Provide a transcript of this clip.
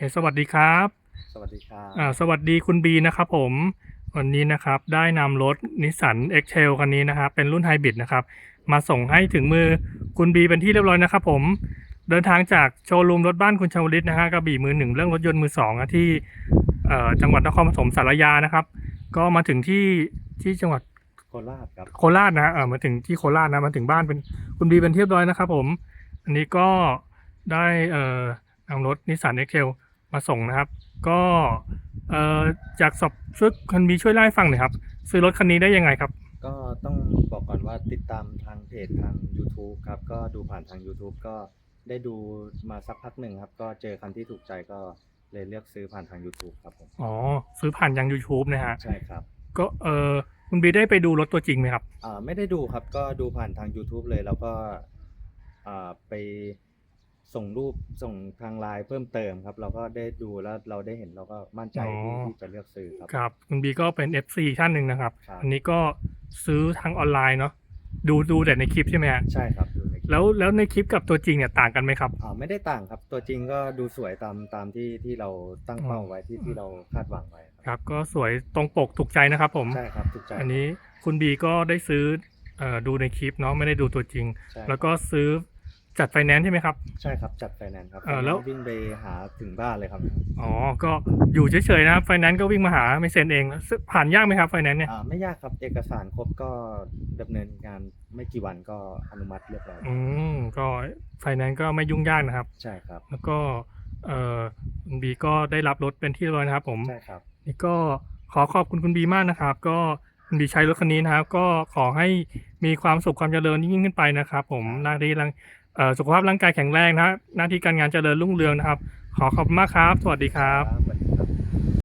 เคสวัสดีครับ สวัสดีครับอ่าสวัสดีคุณบีนะครับผม วันนี้นะครับได้นำรถนิสสัน x t r a i l คันนี้นะครับเป็นรุ่นไฮบริดนะครับ มาส่งให้ถึงมือคุณบีเป็นที่เรียบร้อยนะครับผม เดินทางจากโชว์รูมรถบ้านคุณชาวลิตนะฮะกระบี่มือหนึ่งเรื่องรถยนต์มือสองอะที่เอ่อจังหวัดนครปฐมสารยานะครับ ก็มาถึงที่ที่จังหวัดโคราชครับโคราชนะฮะเออมาถึงที่โคราชนะมาถึงบ้านเป็นคุณบีเป็นที่เรียบร้อยนะครับผม อันนี้ก็ได้เอ่อนำรถนิสสันเอ็กเทล มาส่งนะครับ ก็เอ่อจากสอบช่วยคุณบีช่วยเล่าให้ฟังหน่อยครับ ซื้อรถคันนี้ได้ยังไงครับ ก็ต้องบอกก่อนว่าติดตามทางเพจทาง YouTube ครับ ก็ดูผ่านทาง YouTube ก็ได้ดูมาสักพักหนึ่งครับ ก็เจอคันที่ถูกใจก็เลยเลือกซื้อผ่านทาง YouTube ครับผมอ๋อ ซื้อผ่านยัง YouTube นะฮะใช่ครับ ก็เออคุณบีได้ไปดูรถตัวจริงไหมครับอ่าไม่ได้ดูครับก็ดูผ่านทาง YouTube เลยแล้วก็อ่าไป ส่งรูปส่งทางไลน์เพิ่มเติมครับ เราก็ได้ดูแล้วเราได้เห็นเราก็มั่นใจที่อ๋อที่จะเลือกซื้อครับ ครับคุณบีก็เป็น FC ท่านหนึ่งนะครับครับ อันนี้ก็ซื้อทางออนไลน์เนาะดูดูแต่ในคลิปใช่ไหมฮะใช่ครับดูในคลิปแล้วแล้วในคลิปกับตัวจริงเนี่ยต่างกันไหมครับ อ่าไม่ได้ต่างครับ ตัวจริงก็ดูสวยตามตามที่ที่เราตั้งเป้าไว้ที่ที่เราคาดหวังไว้ครับครับ ก็สวยตรงปกถูกใจนะครับผม ใช่ครับถูกใจอันนี้คุณบีก็ได้ซื้อเอ่อดูในคลิปเนาะไม่ได้ดูตัวจริง ใช่แล้วก็ซื้อ จัดไฟแนนซ์ใช่ไหมครับ ใช่ครับจัดไฟแนนซ์ครับเออแล้ว วิ่งไปหาถึงบ้านเลยครับอ๋อ ก็อยู่เฉยๆนะครับไฟแนนซ์ก็วิ่งมาหาไม่เซ็นเองซึ่งผ่านยากไหมครับไฟแนนซ์เนี่ยอ่าไม่ยากครับเอกสารครบก็ดำเนินงานไม่กี่วันก็อนุมัติเรียบร้อยอืมก็ไฟแนนซ์ก็ไม่ยุ่งยากนะครับ ใช่ครับ แล้วก็เอ่อคุณบีก็ได้รับรถเป็นที่เรียบร้อยนะครับ ผม ใช่ครับ นี่ก็ขอขอบคุณคุณบีมากนะครับ ก็คุณบีใช้รถคันนี้นะครับ ก็ขอให้มีความสุขความเจริญยิ่งขึ้นไปนะครับ ผมหน้าที่ร่างเอ่อ สุขภาพร่างกายแข็งแรงนะหน้าที่การงานเจริญรุ่งเรืองนะครับ ขอขอบคุณมากครับ สวัสดีครับครับ